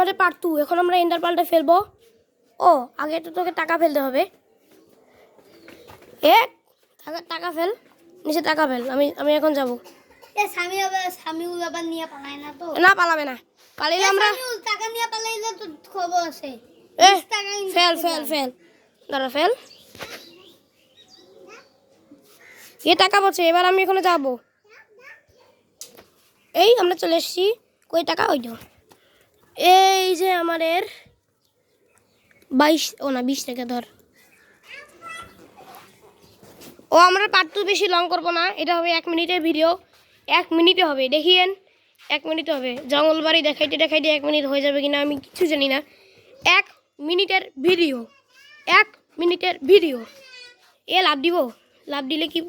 আমাদের part two এখন আমরা এন্ডার পাল্টে ফেলব। ও আগে তো তোকে টাকা ফেলতে হবে। এ টাকা টাকা ফেল নিচে টাকা ফেল আমি আমি এখন যাব। না পালাবে না। পালিলে আমরা টাকা নিয়ে পালাইলে তো খবর আছে। এ ফেল ফেল ফেল। দাঁড়া ফেল। এ টাকা বলছে এবার আমি এখানে যাব। এই আমরা চলে এসেছি। কই টাকা? ওই এই যে আমাদের বাইশ, ও না, বিশ টাকা ধর। ও, আমরা পার্ট বেশি লং করব না, এটা হবে এক মিনিটের ভিডিও এক মিনিটে হবে, দেখিয়েন, এক মিনিটে হবে। জঙ্গলবাড়ি দেখাইতে দেখাইতে এক মিনিট হয়ে যাবে কিনা আমি কিছু জানি না। এক মিনিটের ভিডিও এক মিনিটের ভিডিও এ, লাভ দিব? লাভ দিলে কি?